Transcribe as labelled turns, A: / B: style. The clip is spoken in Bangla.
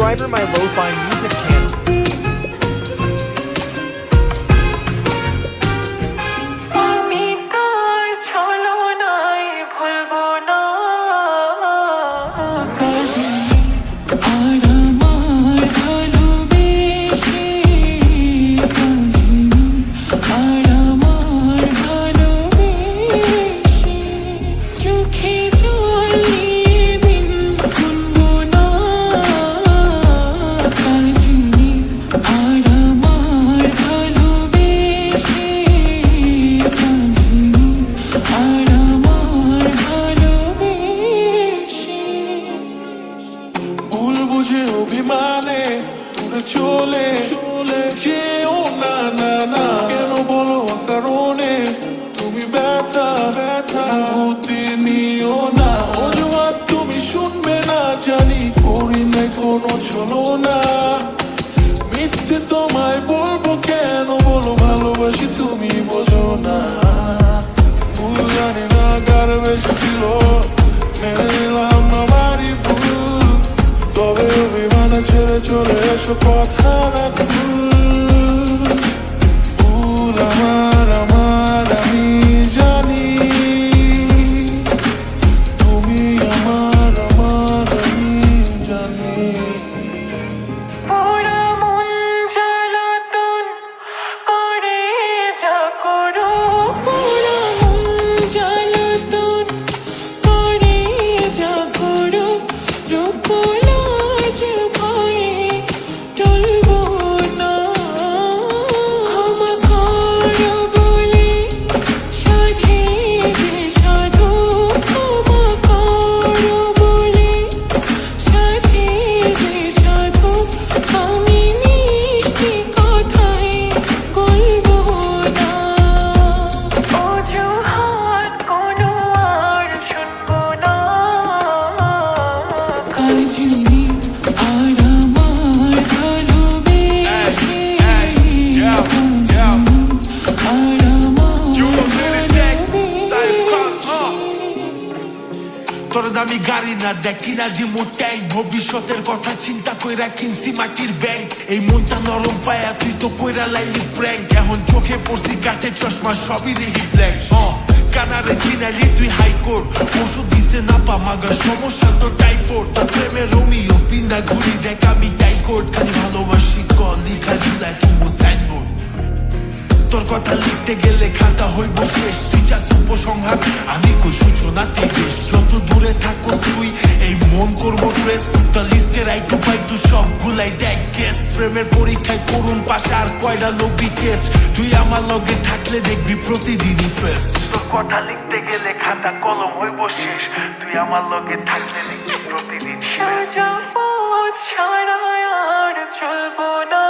A: subscriber my lo-fi music channel.
B: keep on. অভিমানে দূরে চলে চলে। যেও না না না। কেন বলো কারণে তুমি ব্যথা? ব্যথা। হতে নিও না। অজুহাত তুমি শুনবে না, জানি করি নাই কোনো চলো না। মিথ্যে তোমায় বলব কেন বলো, ভালোবাসি তুমি বোঝো না। ভুল জানি না বেশি ছিল। চলে এসো কথা
C: তোর দামি গাড়ি না দেখি না দিমু ট্যাঙ্ক ভবিষ্যতের কথা চিন্তা কইরা কিনছি মাটির ব্যাংক। এই মনটা নরম পায়া তুই তো কইরা লাইলি প্র্যাঙ্ক। এখন চোখে পড়ছি কাঠে চশমা, সবই দেখি ব্ল্যাঙ্ক কানারে চিনালি তুই হাইকোর্ট দিছে না পা মাগার সমস্যা তো টাইফয়েড তোর প্রেমে রোমিও, পিন্দা ঘুরি দেখ আমি টাইকোর্ট। খালি ভালোবাসি কল, লিখা তোর কথা লিখতে গেলে খাতা হইব শেষ। তুই যা উপসংহার, আমি কই সূচনাতে বেশ। যত দূরে থাকো তুই, এই মন করব ড্রেস তা লিস্টের দেখ কেস প্রেমের পরীক্ষায় করুন পাশে আর কয়টা তুই আমার লগে থাকলে দেখবি প্রতিদিনই ফেস তোর কথা লিখতে গেলে খাতা কলম হইব শেষ। তুই আমার লগে থাকলে দেখবি প্রতিদিন
D: ছাড়া আর চলবো না।